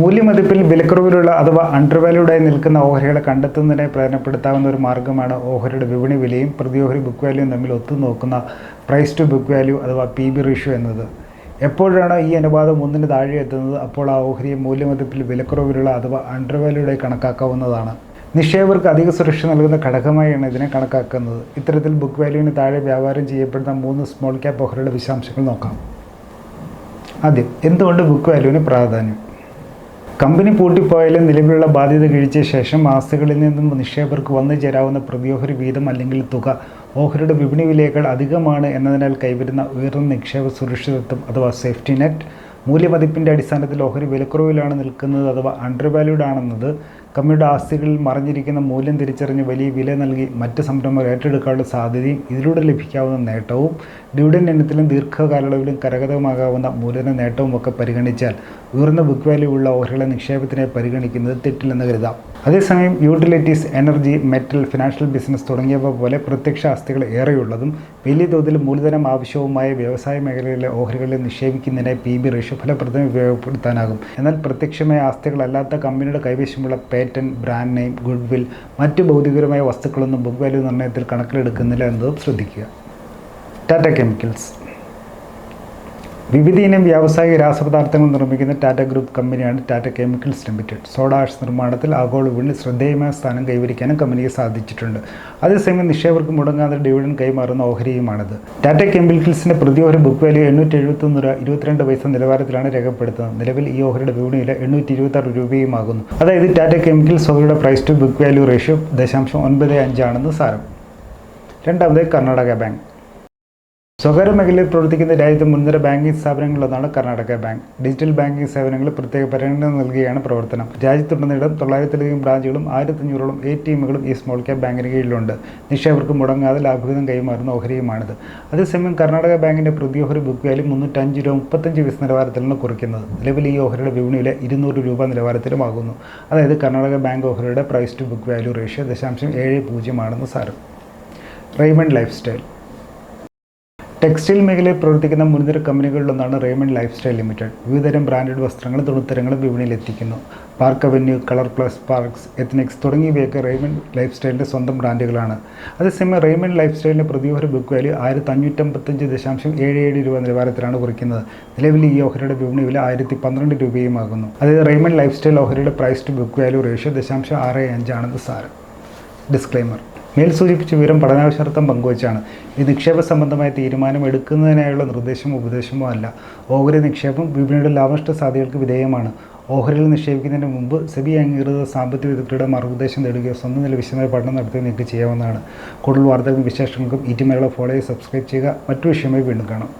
മൂല്യമതിപ്പിൽ വിലക്കുറവിലുള്ള അഥവാ അണ്ടർവാല്യൂഡായി നിൽക്കുന്ന ഓഹരികളെ കണ്ടെത്തുന്നതിനെ പ്രയോജനപ്പെടുത്താവുന്ന ഒരു മാർഗമാണ് ഓഹരിയുടെ വിപണി വിലയും പ്രതി ഓഹരി ബുക്ക് വാല്യൂയും തമ്മിൽ ഒത്തുനോക്കുന്ന പ്രൈസ് ടു ബുക്ക് വാല്യൂ അഥവാ പി ബി റേഷ്യോ എന്നത്. എപ്പോഴാണ് ഈ അനുപാതം ഒന്നിന് താഴെ എത്തുന്നത് അപ്പോൾ ആ ഓഹരിയെ മൂല്യമതിപ്പിൽ വിലക്കുറവിലുള്ള അഥവാ അണ്ടർവാല്യൂഡായി കണക്കാക്കാവുന്നതാണ്. നിക്ഷേപകർക്ക് അധിക സുരക്ഷ നൽകുന്ന ഘടകമായാണ് ഇതിനെ കണക്കാക്കുന്നത്. ഇത്തരത്തിൽ ബുക്ക് വാല്യൂവിന് താഴെ വ്യാപാരം ചെയ്യപ്പെടുന്ന മൂന്ന് സ്മോൾ ക്യാപ്പ് ഓഹരിയുടെ വിശദാംശങ്ങൾ നോക്കാം. ആദ്യം എന്തുകൊണ്ട് ബുക്ക് വാല്യൂവിന് പ്രാധാന്യം? കമ്പനി പൂട്ടിപ്പോയാലും നിലവിലുള്ള ബാധ്യത കഴിച്ച ശേഷം ആസ്തികളിൽ നിന്നും നിക്ഷേപകർക്ക് വന്നു ചേരാവുന്ന പ്രതിയോഹരി വീതം അല്ലെങ്കിൽ തുക ഓഹരിയുടെ വിപണി വിലയേക്കാൾ അധികമാണ് എന്നതിനാൽ കൈവരുന്ന ഉയർന്ന നിക്ഷേപ സുരക്ഷിതത്വം അഥവാ സേഫ്റ്റി നെറ്റ് മൂല്യമതിപ്പിന്റെ അടിസ്ഥാനത്തിൽ ഓഹരി വിലക്കുറവിലാണ് നിൽക്കുന്നത് അഥവാ അണ്ടർ വാല്യൂഡ് ആണെന്നത് കമ്പനിയുടെ ആസ്തികളിൽ മറിഞ്ഞിരിക്കുന്ന മൂല്യം തിരിച്ചറിഞ്ഞ് വലിയ വില നൽകി മറ്റ് സംരംഭം ഏറ്റെടുക്കാനുള്ള സാധ്യതയും ഇതിലൂടെ ലഭിക്കാവുന്ന നേട്ടവും ഡിവിഡൻ ഇനത്തിലും ദീർഘകാലയളവിലും കരകതമാകാവുന്ന മൂലധന നേട്ടവും ഒക്കെ പരിഗണിച്ചാൽ ഉയർന്ന ബുക്ക് വാല്യൂ ഉള്ള ഓഹരികളെ നിക്ഷേപത്തിനെ പരിഗണിക്കുന്നത് തെറ്റില്ലെന്ന് കരുതാം. അതേസമയം utilities energy metal financial business തുടങ്ങിയവ പോലെ പ്രത്യക്ഷ ആസ്തികൾ ഏറെയുള്ളതും വലിയ തോതിൽ മൂലധനം ആവശ്യവുമായ വ്യവസായ മേഖലയിലെ ഓഹരികളിൽ നിക്ഷേപിക്കുന്നതിനെ പി ബി റേഷ്യോ ഫലപ്രദമായി ഉപയോഗപ്പെടുത്താനാകും. എന്നാൽ പ്രത്യക്ഷമായ ആസ്തികളല്ലാത്ത കമ്പനിയുടെ കൈവശമുള്ള patent brand name goodwill മറ്റ് ഭൗതികപരമായ വസ്തുക്കളൊന്നും ബുക്ക് വാല്യൂ നിർണയത്തിൽ കണക്കിലെടുക്കുന്നില്ല എന്നതും ശ്രദ്ധിക്കുക. ടാറ്റ കെമിക്കൽസ് വിവിധ ഇനം വ്യാവസായിക രാസപദാർത്ഥങ്ങൾ നിർമ്മിക്കുന്ന ടാറ്റ ഗ്രൂപ്പ് കമ്പനിയാണ് ടാറ്റ കെമിക്കൽസ് ലിമിറ്റഡ്. സോഡാഷ് നിർമ്മാണത്തിൽ ആഗോള വിപണിയിൽ ശ്രദ്ധേയമായ സ്ഥാനം കൈവരിക്കാനും കമ്പനിക്ക് സാധിച്ചിട്ടുണ്ട്. അതേസമയം നിക്ഷേപകർക്ക് മുടങ്ങാതെ ഡിവിഡൻ കൈമാറുന്ന ഓഹരിയുമാണിത്. ടാറ്റ കെമിക്കൽസിന്റെ പ്രതിയോഹര ബുക്ക് വാല്യൂ എണ്ണൂറ്റി എഴുപത്തൊന്ന് രൂപ ഇരുപത്തിരണ്ട് പൈസ നിലവാരത്തിലാണ് രേഖപ്പെടുത്തുന്നത്. നിലവിൽ ഈ ഓഹരിയുടെ വില എണ്ണൂറ്റി ഇരുപത്തി ആറ് രൂപയുമാകുന്നു. അതായത് Tata chemicals ഓഹരിയുടെ price to book value ratio ദശാംശം ഒൻപത് അഞ്ചാണെന്ന് സാരം. രണ്ടാമത് കർണാടക ബാങ്ക് സ്വകാര്യ മേഖലയിൽ പ്രവർത്തിക്കുന്ന രാജ്യത്തെ മുൻനിര ബാങ്കിംഗ് സ്ഥാപനങ്ങളിലൊന്നാണ് കർണാടക ബാങ്ക്. ഡിജിറ്റൽ ബാങ്കിംഗ് സേവനങ്ങൾ പ്രത്യേക പരിഗണന നൽകുകയാണ് പ്രവർത്തനം. രാജ്യത്തുടനീളം തൊള്ളായിരത്തിലധികം ബ്രാഞ്ചുകളും ആയിരത്തഞ്ഞൂറോളം എ ടി എമ്മുകളും ഈ സ്മോൾ ക്യാപ് ബാങ്കിന് കീഴിലുണ്ട്. നിക്ഷേപകർക്ക് മുടങ്ങാതെ ലാഭവിധം കൈമാറുന്ന ഓഹരിയുമാണിത്. അതേസമയം കർണാടക ബാങ്കിന്റെ പ്രതി ഓഹരി ബുക്ക് വാല്യൂ മുന്നൂറ്റഞ്ച് രൂപ മുപ്പത്തഞ്ച് പൈസ നിലവാരത്തിലാണ് കുറിക്കുന്നത്. നിലവിൽ ഈ ഓഹരിയുടെ വിപണിയിലെ ഇരുന്നൂറ് രൂപ നിലവാരത്തിലുമാകുന്നു. അതായത് Karnataka bank ഓഹരിയുടെ price to book value ratio ദശാംശം ഏഴ് പൂജ്യമാണെന്ന് സാരം. Raymond life style. ടെക്സ്റ്റൈൽ മേഖലയിൽ പ്രവർത്തിക്കുന്ന മുൻനിര കമ്പനികളിലൊന്നാണ് റേമണ്ട് ലൈഫ് സ്റ്റൈൽ ലിമിറ്റഡ് വിവിധതരം ബ്രാൻഡഡ് വസ്ത്രങ്ങളും തുണിത്തരങ്ങളും വിപണിയിൽ എത്തിക്കുന്നു Park Avenue Colour Plus Parx Ethnix തുടങ്ങിയവയൊക്കെ റേമണ്ട് ലൈഫ് സ്റ്റൈലിന്റെ സ്വന്തം ബ്രാൻഡുകളാണ് അതേസമയം റേമണ്ട് ലൈഫ് സ്റ്റൈലിന്റെ പ്രതിയോഹര ബുക്ക് വാല്യൂ ആയിരത്തി അഞ്ഞൂറ്റമ്പത്തഞ്ച് ദശാംശം ഏഴ് ഏഴ് രൂപ നിലവാരത്തിലാണ് കുറിക്കുന്നത്. നിലവിൽ ഈ ഓഹരിയുടെ വിപണി വില ആയിരത്തി പന്ത്രണ്ട് രൂപയുമാകുന്നു. അതായത് Raymond life style ഓഹരിയുടെ price to book value ratio ദശാംശം ആറ് അഞ്ചാണെന്ന് സാരം. ഡിസ്ക്ലൈമർ മേൽ സൂചിപ്പിച്ച വിവരം പഠനാവശ്യാർത്ഥം പങ്കുവച്ചാണ്. ഈ നിക്ഷേപ സംബന്ധമായ തീരുമാനം എടുക്കുന്നതിനായുള്ള നിർദ്ദേശമോ ഉപദേശമോ അല്ല. ഓഹരി നിക്ഷേപം വിപണിയുടെ ലാഭനഷ്ട സാധ്യതകൾക്ക് വിധേയമാണ്. ഓഹരിയിൽ നിക്ഷേപിക്കുന്നതിന് മുമ്പ് സെബി അംഗീകൃത സാമ്പത്തിക വിദഗ്ധരുടെ മാർഗനിർദ്ദേശം നേടുകയോ സ്വന്തം നില വിശദമായ പഠനം നടത്തുകയോ നിങ്ങൾക്ക് ചെയ്യാവുന്നതാണ്. കൂടുതൽ വാർത്തകൾക്കും വിശേഷങ്ങൾക്കും ഈ ടി ഫോളോ ചെയ്ത് സബ്സ്ക്രൈബ് ചെയ്യുക. മറ്റു വിഷയമായി വീണ്ടും കാണാം.